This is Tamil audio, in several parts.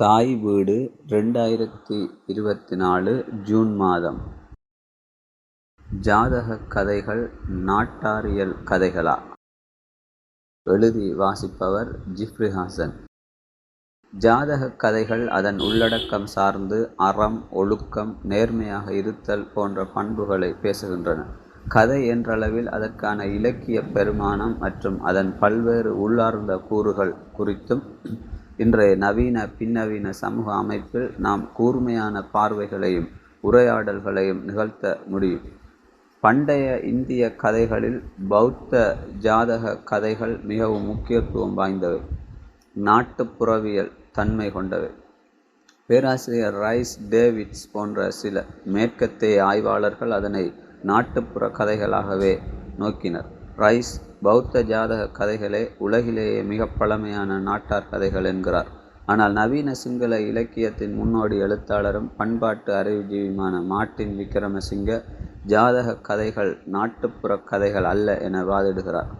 தாய் வீடு ரெண்டாயிரத்தி இருபத்தி நாலு ஜூன் மாதம். ஜாதகக் கதைகள் நாட்டாரியல் கதைகளா? எழுதி வாசிப்பவர் ஜிப்ரி ஹாசன். ஜாதகக் கதைகள் அதன் உள்ளடக்கம் சார்ந்து அறம் ஒழுக்கம் நேர்மையாக இருத்தல் போன்ற பண்புகளை பேசுகின்றன. கதை என்றளவில் அதற்கான இலக்கிய பெருமானம் மற்றும் அதன் பல்வேறு உள்ளார்ந்த கூறுகள் குறித்தும் இன்றைய நவீன பின்னவீன சமூக அமைப்பில் நாம் கூர்மையான பார்வைகளையும் உரையாடல்களையும் நிகழ்த்த முடியும். பண்டைய இந்திய கதைகளில் பௌத்த ஜாதக கதைகள் மிகவும் முக்கியத்துவம் வாய்ந்தவை. நாட்டுப்புறவியல் தன்மை கொண்டவை. பேராசிரியர் ரைஸ் டேவிட்ஸ் போன்ற சில மேற்கத்திய ஆய்வாளர்கள் அதனை நாட்டுப்புற கதைகளாகவே நோக்கினர். ரைஸ் பௌத்த ஜாதக கதைகளே உலகிலேயே மிக பழமையான நாட்டார் கதைகள் என்கிறார். ஆனால் நவீன சிங்கள இலக்கியத்தின் முன்னோடி எழுத்தாளரும் பண்பாட்டு அறிவுஜீவியுமான மார்ட்டின் விக்ரமசிங்க ஜாதக கதைகள் நாட்டுப்புற கதைகள் அல்ல என வாதிடுகிறார்.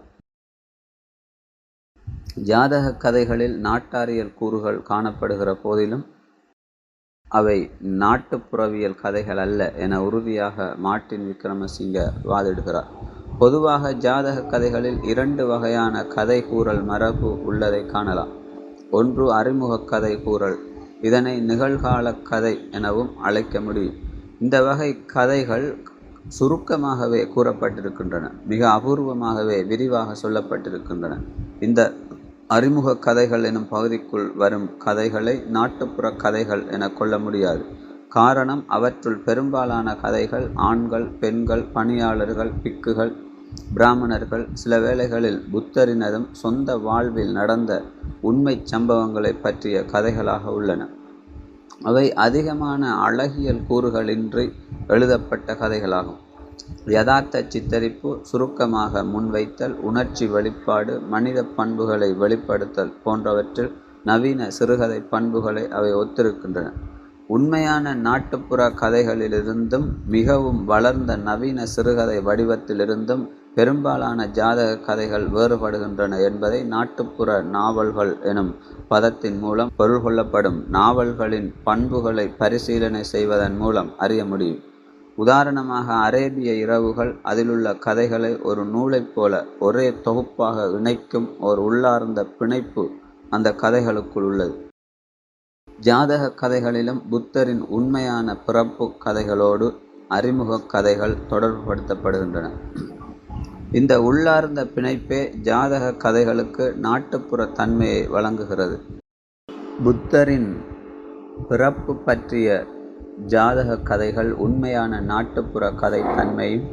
ஜாதக கதைகளில் நாட்டாரியல் கூறுகள் காணப்படுகிற போதிலும் அவை நாட்டுப்புறவியல் கதைகள் அல்ல என உறுதியாக மார்ட்டின் விக்ரமசிங்க வாதிடுகிறார். பொதுவாக ஜாதக கதைகளில் இரண்டு வகையான கதை கூறல் மரபு உள்ளதை காணலாம். ஒன்று அறிமுக கதை கூறல். இதனை நிகழ்கால கதை எனவும் அழைக்க முடியும். இந்த வகை கதைகள் சுருக்கமாகவே கூறப்பட்டிருக்கின்றன. மிக அபூர்வமாகவே விரிவாக சொல்லப்பட்டிருக்கின்றன. இந்த அறிமுக கதைகள் எனும் பகுதிக்குள் வரும் கதைகளை நாட்டுப்புற கதைகள் என கொள்ள முடியாது. காரணம் அவற்றுள் பெரும்பாலான கதைகள் ஆண்கள் பெண்கள் பணியாளர்கள் பிக்குகள் பிராமணர்கள் சில வேளைகளில் புத்தரினதும் சொந்த வாழ்வில் நடந்த உண்மை சம்பவங்களை பற்றிய கதைகளாக உள்ளன. அவை அதிகமான அழகியல் கூறுகளின்றி எழுதப்பட்ட கதைகளாகும். யதார்த்த சித்தரிப்பு சுருக்கமாக முன்வைத்தல் உணர்ச்சி வெளிப்பாடு மனித பண்புகளை வெளிப்படுத்தல் போன்றவற்றில் நவீன சிறுகதை பண்புகளை அவை ஒத்திருக்கின்றன. உண்மையான நாட்டுப்புற கதைகளிலிருந்தும் மிகவும் வளர்ந்த நவீன சிறுகதை வடிவத்திலிருந்தும் பெரும்பாலான ஜாதக கதைகள் வேறுபடுகின்றன என்பதை நாட்டுப்புற நாவல்கள் எனும் பதத்தின் மூலம் பொருள் கொள்ளப்படும் நாவல்களின் பண்புகளை பரிசீலனை செய்வதன் மூலம் அறிய முடியும். உதாரணமாக அரேபிய இரவுகள் அதிலுள்ள கதைகளை ஒரு நூலைப் போல ஒரே தொகுப்பாக இணைக்கும் ஓர் உள்ளார்ந்த பிணைப்பு அந்த கதைகளுக்குள் உள்ளது. ஜாதக கதைகளிலும் புத்தரின் உண்மையான பிறப்பு கதைகளோடு அறிமுக கதைகள் தொடர்புபடுத்தப்படுகின்றன. இந்த உள்ளார்ந்த பிணைப்பே ஜாதக கதைகளுக்கு நாட்டுப்புற தன்மையை வழங்குகிறது. புத்தரின் பிறப்பு பற்றிய ஜாதக கதைகள் உண்மையான நாட்டுப்புற கதை தன்மையும்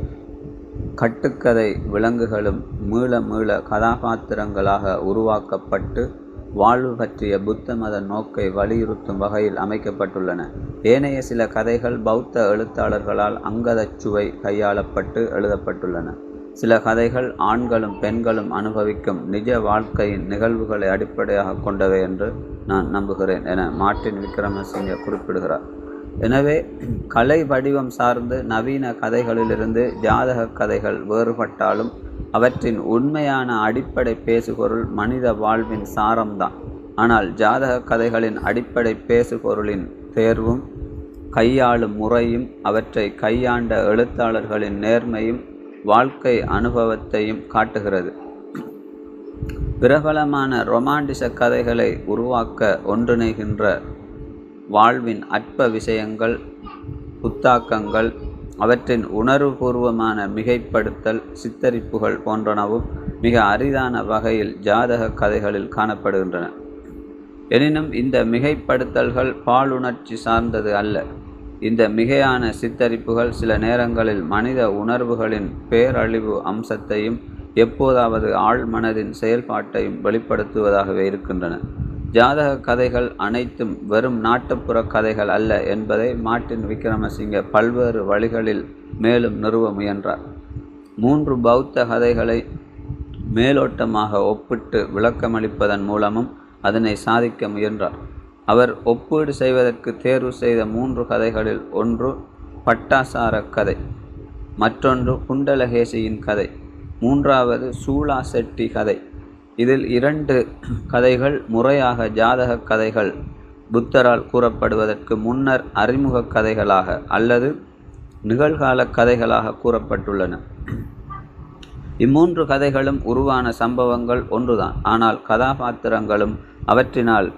கட்டுக்கதை விலங்குகளும் மீள மீள கதாபாத்திரங்களாக உருவாக்கப்பட்டு வாழ்வு பற்றிய புத்த மத நோக்கை வலியுறுத்தும் வகையில் அமைக்கப்பட்டுள்ளன. ஏனைய சில கதைகள் பௌத்த எழுத்தாளர்களால் அங்கதச்சுவை கையாளப்பட்டு எழுதப்பட்டுள்ளன. சில கதைகள் ஆண்களும் பெண்களும் அனுபவிக்கும் நிஜ வாழ்க்கையின் நிகழ்வுகளை அடிப்படையாக கொண்டவை என்று நான் நம்புகிறேன் என மார்ட்டின் விக்ரமசிங்க குறிப்பிடுகிறார். எனவே கலை வடிவம் சார்ந்து நவீன கதைகளிலிருந்து ஜாதக கதைகள் வேறுபட்டாலும் அவற்றின் உண்மையான அடிப்படை பேசுபொருள் மனித வாழ்வின் சாரம்தான். ஆனால் ஜாதக கதைகளின் அடிப்படை பேசுபொருளின் தேர்வும் கையாளும் முறையும் அவற்றை கையாண்ட எழுத்தாளர்களின் நேர்மையும் வாழ்க்கை அனுபவத்தையும் காட்டுகிறது. பிரபலமான ரொமாண்டிச கதைகளை உருவாக்க ஒன்றிணைகின்ற வாழ்வின் அற்ப விஷயங்கள் புத்தாக்கங்கள் அவற்றின் உணர்வுபூர்வமான மிகைப்படுத்தல் சித்தரிப்புகள் போன்றனவும் மிக அரிதான வகையில் ஜாதக கதைகளில் காணப்படுகின்றன. எனினும் இந்த மிகைப்படுத்தல்கள் பாலுணர்ச்சி சார்ந்தது அல்ல. இந்த மிகையான சித்தரிப்புகள் சில நேரங்களில் மனித உணர்வுகளின் பேரழிவு அம்சத்தையும் எப்போதாவது ஆழ் மனதின் செயல்பாட்டையும் வெளிப்படுத்துவதாகவே இருக்கின்றன. ஜாதக கதைகள் அனைத்தும் வெறும் நாட்டுப்புற கதைகள் அல்ல என்பதை மார்ட்டின் விக்ரமசிங்க பல்வேறு வழிகளில் மேலும் நிறுவ முயன்றார். மூன்று பௌத்த கதைகளை மேலோட்டமாக ஒப்பிட்டு விளக்கமளிப்பதன் மூலமும் அதனை சாதிக்க முயன்றார். அவர் ஒப்பீடு செய்வதற்கு தேர்வு செய்த மூன்று கதைகளில் ஒன்று பட்டாசார கதை மற்றொன்று குண்டலகேசியின் கதை மூன்றாவது சூளா செட்டி கதை. இதில் இரண்டு கதைகள் முறையாக ஜாதக கதைகள் புத்தரால் கூறப்படுவதற்கு முன்னர் அறிமுக கதைகளாக அல்லது நிகழ்கால கதைகளாக கூறப்பட்டுள்ளன. இம்மூன்று கதைகளும் உருவான சம்பவங்கள் ஒன்றுதான். ஆனால் கதாபாத்திரங்களும் அவற்றினால்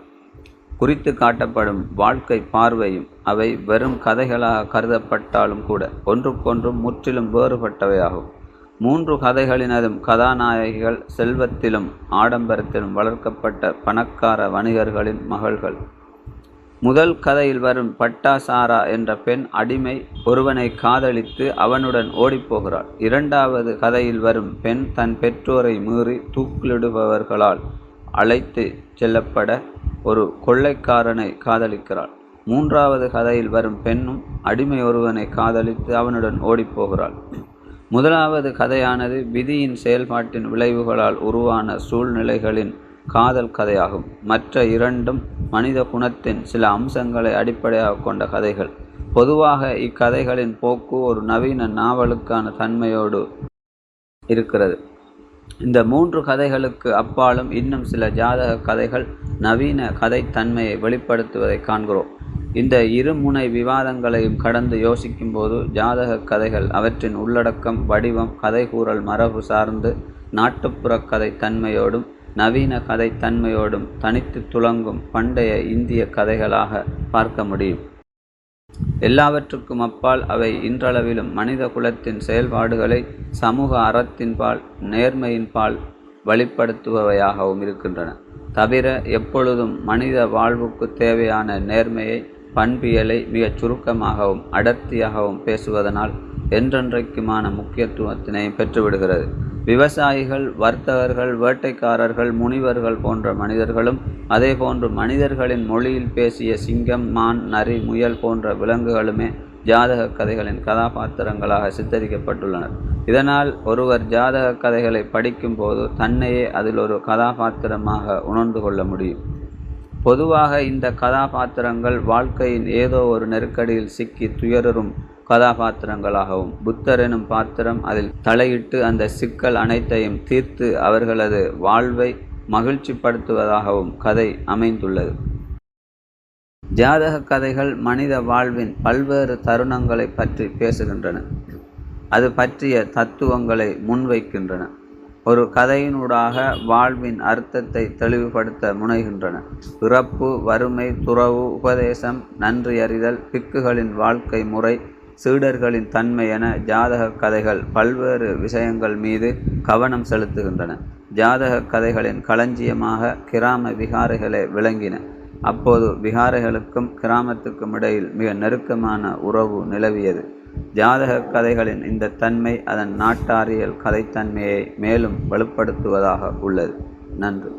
குறித்து காட்டப்படும் வாழ்க்கை பார்வையும் அவை வெறும் கதைகளாக கருதப்பட்டாலும் கூட ஒன்றுக்கொன்றும் முற்றிலும் வேறுபட்டவையாகும். மூன்று கதைகளினதும் கதாநாயகிகள் செல்வத்திலும் ஆடம்பரத்திலும் வளர்க்கப்பட்ட பணக்கார வணிகர்களின் மகள்கள். முதல் கதையில் வரும் பட்டாசாரா என்ற பெண் அடிமை ஒருவனை காதலித்து அவனுடன் ஓடிப்போகிறாள். இரண்டாவது கதையில் வரும் பெண் தன் பெற்றோரை மீறி தூக்கிலிடுபவர்களால் அழைத்து செல்லப்பட ஒரு கொள்ளைக்காரனை காதலிக்கிறாள். மூன்றாவது கதையில் வரும் பெண்ணும் அடிமை ஒருவனை காதலித்து அவனுடன் ஓடிப்போகிறாள். முதலாவது கதையானது விதியின் செயல்பாட்டின் விளைவுகளால் உருவான சூழ்நிலைகளின் காதல் கதையாகும். மற்ற இரண்டும் மனித குணத்தின் சில அம்சங்களை அடிப்படையாக கொண்ட கதைகள். பொதுவாக இக்கதைகளின் போக்கு ஒரு நவீன நாவலுக்கான தன்மையோடு இருக்கிறது. இந்த மூன்று கதைகளுக்கு அப்பாலும் இன்னும் சில ஜாதக கதைகள் நவீன கதைத்தன்மையை வெளிப்படுத்துவதை காண்கிறோம். இந்த இருமுனை விவாதங்களையும் கடந்து யோசிக்கும்போது ஜாதக கதைகள் அவற்றின் உள்ளடக்கம் வடிவம் கதைகூறல் மரபு சார்ந்து நாட்டுப்புற கதை தன்மையோடும் நவீன கதை தன்மையோடும் தனித்து துளங்கும் பண்டைய இந்திய கதைகளாக பார்க்க முடியும். எல்லாவற்றுக்கும் அப்பால் அவை இன்றளவிலும் மனித குலத்தின் செயல்பாடுகளை சமூக அறத்தின்பால் நேர்மையின்பால் வழிப்படுத்துபவையாகவும் இருக்கின்றன. தவிர எப்பொழுதும் மனித வாழ்வுக்கு தேவையான நேர்மையை பண்பியலை மிகச் சுருக்கமாகவும் அடர்த்தியாகவும் பேசுவதனால் என்றென்றைக்குமான முக்கியத்துவத்தினையும் பெற்றுவிடுகிறது. விவசாயிகள் வர்த்தகர்கள் வேட்டைக்காரர்கள் முனிவர்கள் போன்ற மனிதர்களும் அதேபோன்று மனிதர்களின் மொழியில் பேசிய சிங்கம் மான் நரி முயல் போன்ற விலங்குகளுமே ஜாதக கதைகளின் கதாபாத்திரங்களாக சித்தரிக்கப்பட்டுள்ளனர். இதனால் ஒருவர் ஜாதக கதைகளை படிக்கும்போது தன்னையே அதில் ஒரு கதாபாத்திரமாக உணர்ந்து கொள்ள முடியும். பொதுவாக இந்த கதாபாத்திரங்கள் வாழ்க்கையின் ஏதோ ஒரு நெருக்கடியில் சிக்கி துயரும் கதாபாத்திரங்களாகவும் புத்தர் எனும் பாத்திரம் அதில் தலையிட்டு அந்த சிக்கல் அனைத்தையும் தீர்த்து அவர்களது வாழ்வை மகிழ்ச்சிப்படுத்துவதாகவும் கதை அமைந்துள்ளது. ஜாதக கதைகள் மனித வாழ்வின் பல்வேறு தருணங்களை பற்றி பேசுகின்றன. அது பற்றிய தத்துவங்களை முன்வைக்கின்றன. ஒரு கதையினூடாக வாழ்வின் அர்த்தத்தை தெளிவுபடுத்த முனைகின்றன. பிறப்பு வறுமை துறவு உபதேசம் நன்றி அறிதல் பிக்குகளின் வாழ்க்கை முறை சீடர்களின் தன்மை என ஜாதக கதைகள் பல்வேறு விஷயங்கள் மீது கவனம் செலுத்துகின்றன. ஜாதக கதைகளின் களஞ்சியமாக கிராம விகாரைகளே விளங்கின. அப்போது விகாரைகளுக்கும் கிராமத்துக்கும் இடையில் மிக நெருக்கமான உறவு நிலவியது. ஜாதக கதைகளின் இந்த தன்மை அதன் நாட்டாரியல் கதைத்தன்மையை மேலும் வலுப்படுத்துவதாக உள்ளது. நன்றி.